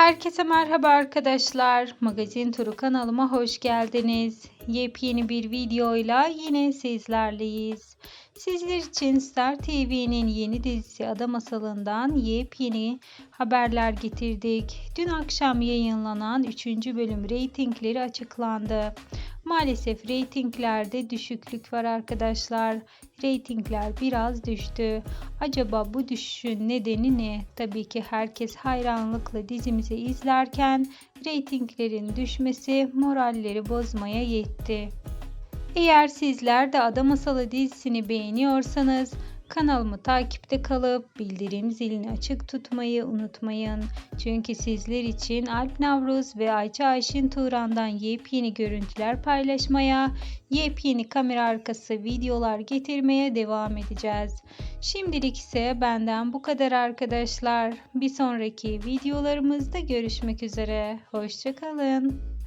Herkese merhaba arkadaşlar. Magazin Turu kanalıma hoş geldiniz. Yepyeni bir videoyla yine sizlerleyiz. Sizler için Star TV'nin yeni dizisi Ada Masalı'ndan yepyeni haberler getirdik. Dün akşam yayınlanan 3. bölüm reytingleri açıklandı. Maalesef reytinglerde düşüklük var arkadaşlar. Reytingler biraz düştü. Acaba bu düşüşün nedeni ne? Tabii ki herkes hayranlıkla dizimizi izlerken reytinglerin düşmesi moralleri bozmaya yetti. Eğer sizler de Ada Masalı dizisini beğeniyorsanız kanalımı takipte kalıp bildirim zilini açık tutmayı unutmayın. Çünkü sizler için Alp Navruz ve Ayça Ayşin Turan'dan yepyeni görüntüler paylaşmaya, yepyeni kamera arkası videolar getirmeye devam edeceğiz. Şimdilik ise benden bu kadar arkadaşlar. Bir sonraki videolarımızda görüşmek üzere. Hoşçakalın.